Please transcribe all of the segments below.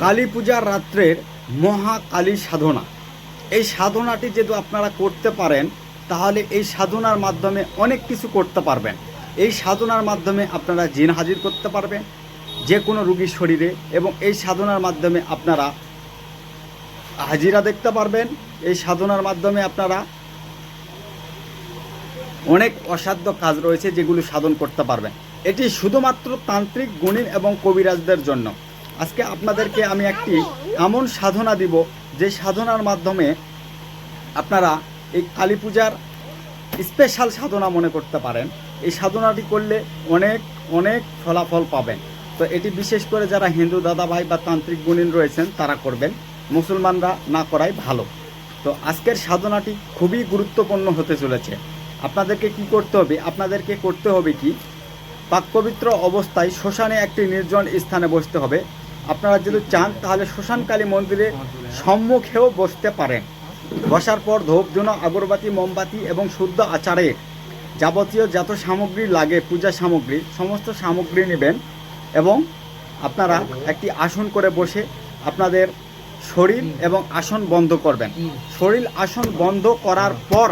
কালী পূজার রাত্রের মহাকালী সাধনা। এই সাধনাটি যদি আপনারা করতে পারেন, তাহলে এই সাধনার মাধ্যমে অনেক কিছু করতে পারবেন। এই সাধনার মাধ্যমে আপনারা জিন হাজির করতে পারবেন, যে কোনো রুগীর শরীরে, এবং এই সাধনার মাধ্যমে আপনারা হাজিরা দেখতে পারবেন। এই সাধনার মাধ্যমে আপনারা অনেক অসাধ্য কাজ রয়েছে যেগুলো সাধন করতে পারবেন। এটি শুধুমাত্র তান্ত্রিক, গুণিন এবং কবিরাজদের জন্য। আজকে আপনাদেরকে আমি একটি এমন সাধনা দিব, যে সাধনার মাধ্যমে আপনারা এই কালী পূজার স্পেশাল সাধনা মনে করতে পারেন। এই সাধনাটি করলে অনেক অনেক ফলাফল পাবেন। তো এটি বিশেষ করে যারা হিন্দু দাদা ভাই বা তান্ত্রিক গুণিন রয়েছেন, তারা করবেন। মুসলমানরা না করাই ভালো। তো আজকের সাধনাটি খুবই গুরুত্বপূর্ণ হতে চলেছে। আপনাদেরকে কি করতে হবে? আপনাদেরকে করতে হবে কি? পাক পবিত্র অবস্থায় শ্মশানে একটি নির্জন স্থানে বসতে হবে। আপনারা যদি চান, তাহলে শ্মশানকালী মন্দিরে সম্মুখেও বসতে পারেন। বসার পর ধূপধুনো, আগরবাতি, মোমবাতি এবং শুদ্ধ আচারে যাবতীয় যত সামগ্রী লাগে, পূজা সামগ্রী, সমস্ত সামগ্রী নেবেন এবং আপনারা একটি আসন করে বসে আপনাদের শরীর এবং আসন বন্ধ করবেন। শরীর আসন বন্ধ করার পর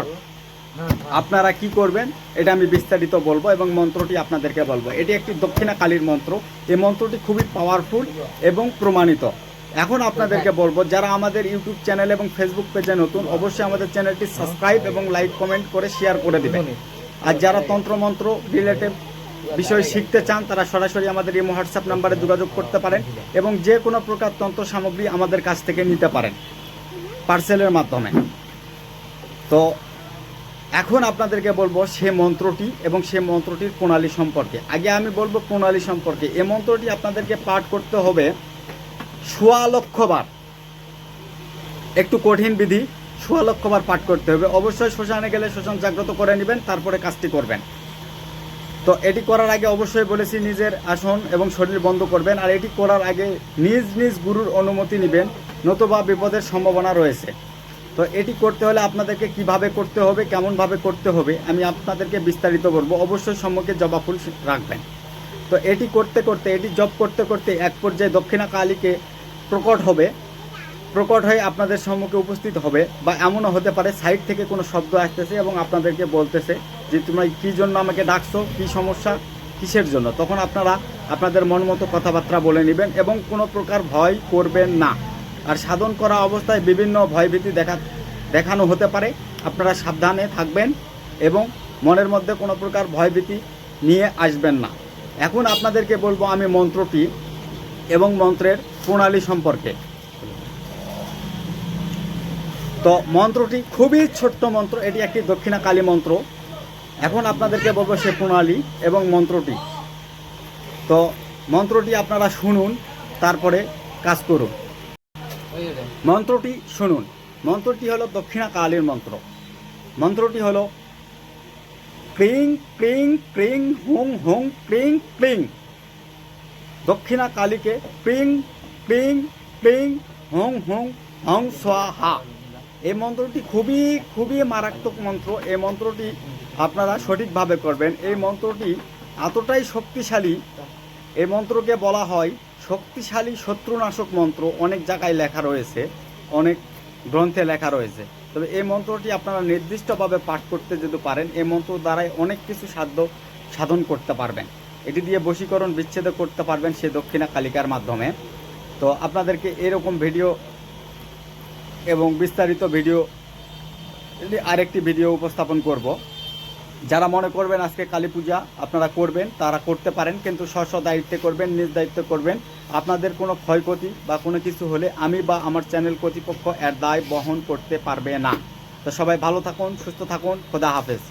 আপনারা কি করবেন? এটা আমি বিস্তারিত বলব এবং মন্ত্রটি আপনাদেরকে বলব। এটি একটি দক্ষিণা কালীর মন্ত্র। এই মন্ত্রটি খুবই পাওয়ারফুল এবং প্রমাণিত। এখন আপনাদেরকে বলব, যারা আমাদের ইউটিউব চ্যানেল এবং ফেসবুক পেজে নতুন, অবশ্যই আমাদের চ্যানেলটি সাবস্ক্রাইব এবং লাইক কমেন্ট করে শেয়ার করে দিবেন। আর যারা তন্ত্রমন্ত্র রিলেটেড বিষয় শিখতে চান, তারা সরাসরি আমাদের এই হোয়াটসঅ্যাপ নাম্বারে যোগাযোগ করতে পারেন এবং যে কোনো প্রকার তন্ত্র সামগ্রী আমাদের কাছ থেকে নিতে পারেন। পার্সেলের মাধ্যমে। তো এখন আপনাদেরকে বলব সে মন্ত্রটি এবং সে মন্ত্রটির প্রণালী সম্পর্কে। আগে আমি বলব প্রণালী সম্পর্কে। এ মন্ত্রটি আপনাদেরকে পাঠ করতে হবে সোয়া লক্ষবার একটু কঠিন বিধি, সোয়া লক্ষবার পাঠ করতে হবে। অবশ্যই শ্মশানে গেলে শ্মশান জাগ্রত করে নেবেন, তারপরে কাজটি করবেন। তো এটি করার আগে অবশ্যই বলেছি নিজের আসন এবং শরীর বন্ধ করবেন আর এটি করার আগে নিজ নিজ গুরুর অনুমতি নেবেন, নতুবা বিপদের সম্ভাবনা রয়েছে। তো এটি করতে হলে আপনাদেরকে কীভাবে করতে হবে, কেমনভাবে করতে হবে, আমি আপনাদেরকে বিস্তারিত বলব। অবশ্যই সম্মুখে জবা ফুল রাখবেন। তো এটি করতে করতে, এটি জব করতে করতে এক পর্যায়ে দক্ষিণা কালীকে প্রকট হবে। প্রকট হয়ে আপনাদের সম্মুখে উপস্থিত হবে বা এমনও হতে পারে সাইড থেকে কোনো শব্দ আসতেছে এবং আপনাদেরকে বলতেছে যে, তোমরা কী জন্য আমাকে ডাকছো? কী সমস্যা? কিসের জন্য? তখন আপনারা আপনাদের মন মতো কথাবার্তা বলে নেবেন এবং কোনো প্রকার ভয় করবেন না। আর সাধন করা অবস্থায় বিভিন্ন ভয়ভীতি দেখা, দেখানো হতে পারে। আপনারা সাবধানে থাকবেন এবং মনের মধ্যে কোনো প্রকার ভয়ভীতি নিয়ে আসবেন না। এখন আপনাদেরকে বলব আমি মন্ত্রটি এবং মন্ত্রের প্রণালী সম্পর্কে। তো মন্ত্রটি খুবই ছোট্ট মন্ত্র, এটি একটি দক্ষিণা কালী মন্ত্র। এখন আপনাদেরকে বলব সে প্রণালী এবং মন্ত্রটি। তো মন্ত্রটি আপনারা শুনুন, তারপরে কাজ করুন। মন্ত্রটি শুনুন। মন্ত্রটি হলো দক্ষিণা কালীর মন্ত্র। মন্ত্রটি হলো ক্রিং ক্রিং ক্রিং হুং হুং ক্রিং ক্রিং দক্ষিণা কালীকে ক্রিং ক্রিং ক্রিং হুং হুং, হং, স্বাহা। এই মন্ত্রটি খুবই খুবই মারাত্মক মন্ত্র। এই মন্ত্রটি আপনারা সঠিকভাবে করবেন। এই মন্ত্রটি এতটাই শক্তিশালী, এই মন্ত্রকে বলা হয় শক্তিশালী শত্রুনাশক মন্ত্র অনেক জায়গায় লেখা রয়েছে, অনেক গ্রন্থে লেখা রয়েছে। তবে এই মন্ত্রটি আপনারা নির্দিষ্টভাবে পাঠ করতে যদি পারেন, এই মন্ত্র দ্বারাই অনেক কিছু সাধ্য সাধন করতে পারবেন। এটি দিয়ে বশীকরণ বিচ্ছেদ করতে পারবেন সে দক্ষিণা কালিকার মাধ্যমে। তো আপনাদেরকে এরকম ভিডিও এবং বিস্তারিত ভিডিও, আরেকটি ভিডিও উপস্থাপন করব। যারা মনে করবেন আজকে কালী পূজা আপনারা করবেন, তারা করতে পারেন, কিন্তু স্ব দায়িত্বে করবেন, নিজ দায়িত্বে করবেন। আপনাদের কোনো ক্ষয়ক্ষতি বা কোনো কিছু হলে আমি বা আমার চ্যানেল কর্তৃপক্ষ এর দায় বহন করতে পারবে না। তো সবাই ভালো থাকুন, সুস্থ থাকুন, খোদা হাফেজ।